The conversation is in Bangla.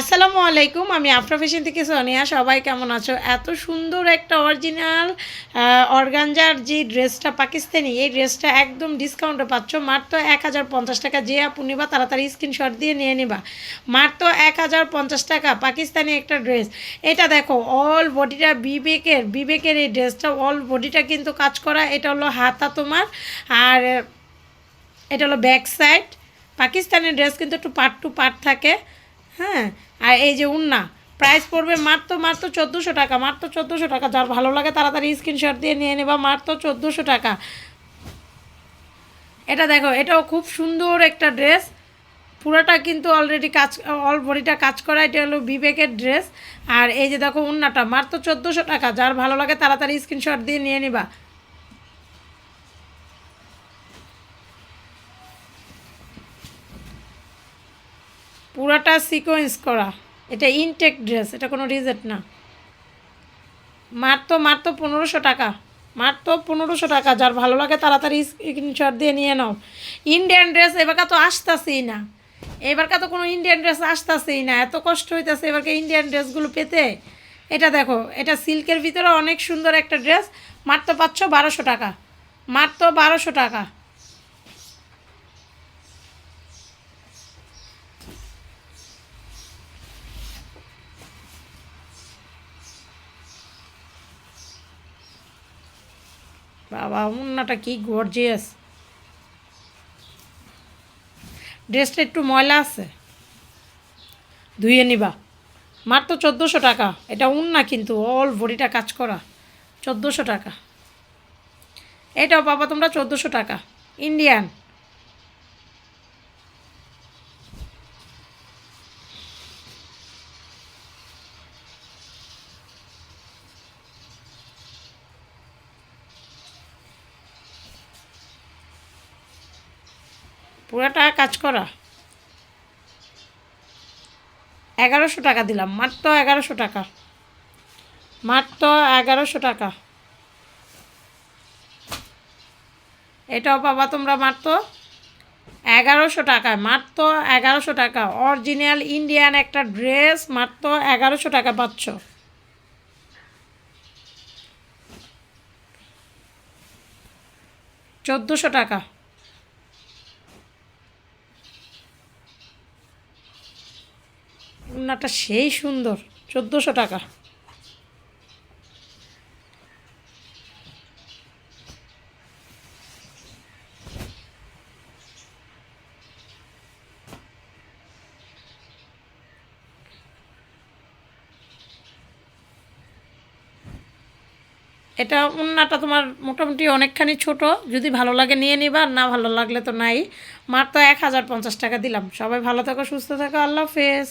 আসসালামু আলাইকুম, আমি আফরা ফ্যাশন থেকে সোনিয়া। সবাই কেমন আছো? এত সুন্দর একটা অরিজিনাল অর্গানজার যে ড্রেসটা পাকিস্তানি, এই ড্রেসটা একদম ডিসকাউন্টে পাচ্ছ। মাত্র এক হাজার পঞ্চাশ টাকা। যে আপু নিবা, তাড়াতাড়ি স্ক্রিনশট দিয়ে নিয়ে নিবা। মাত্র এক হাজার পঞ্চাশ টাকা। পাকিস্তানি একটা ড্রেস। এটা দেখো অল বডিটা বিবেকের বিবেকের এই ড্রেসটা অল বডিটা কিন্তু কাজ করা। এটা হলো হাতা তোমার, আর এটা হলো ব্যাক সাইড পাকিস্তানের ড্রেস কিন্তু একটু পার্ট টু পার্ট থাকে। হ্যাঁ আর এই যে উন্না প্রাইস পড়বে মাত্র মাত্র চোদ্দোশো টাকা, মাত্র চোদ্দোশো টাকা, যার ভালো লাগে তাড়াতাড়ি স্ক্রিনশট দিয়ে নিয়ে নেবা, মাত্র চোদ্দোশো টাকা। এটা দেখো, এটাও খুব সুন্দর একটা ড্রেস পুরোটা কিন্তু অলরেডি কাজ অল বডিটা কাজ করা, এটা হলো বিবেকের ড্রেস আর এই যে দেখো উন্নাটা, মাত্র চোদ্দোশো টাকা, যার ভালো লাগে তাড়াতাড়ি স্ক্রিনশট দিয়ে নিয়ে নিবা। পুরাটা সিকোয়েন্স করা। এটা ইনটেক ড্রেস এটা কোনো রিজেক্ট না। মাত্র মাত্র পনেরোশো টাকা। মাত্র পনেরোশো টাকা, যার ভালো লাগে তাড়াতাড়ি স্ক্রিনশট দিয়ে নিয়ে নাও। ইন্ডিয়ান ড্রেস এবারকার তো আসতেছেই না। এবারকার তো কোনো ইন্ডিয়ান ড্রেস আসতেছেই না। এত কষ্ট হইতেছে এবারকে ইন্ডিয়ান ড্রেসগুলো পেতে। এটা দেখো, এটা সিল্কের ভিতরে অনেক সুন্দর একটা ড্রেস মাত্র পাচ্ছ বারোশো টাকা। মাত্র বারোশো টাকা। বাবা, উন্নাটা কি গর্জিয়াস ড্রেসটা একটু ময়লা আছে। ধুয়ে নিবা। মার তো চোদ্দোশো টাকা। এটা উন্না কিন্তু অল বডিটা কাজ করা। চোদ্দোশো টাকা। এটাও বাবা, তোমরা চোদ্দোশো টাকা। ইন্ডিয়ান পুরাটা কাজ করা। এগারোশো টাকা দিলাম, মাত্র এগারোশো টাকা। মাত্র এগারোশো টাকা। এটাও পাবা তোমরা মাত্র এগারোশো টাকা মাত্র এগারোশো টাকা। অরিজিনাল ইন্ডিয়ান একটা ড্রেস, মাত্র এগারোশো টাকা পাচ্ছ। চোদ্দোশো টাকা। উন্নাটা সেই সুন্দর, চোদ্দোশো টাকা। এটা উন্নাটা তোমার মোটামুটি অনেকখানি ছোট, যদি ভালো লাগে নিয়ে নিবা না ভালো লাগলে তো নাই। মাত্র এক হাজার পঞ্চাশ টাকা দিলাম। সবাই ভালো থাকো, সুস্থ থাকো, আল্লাহ হাফেজ।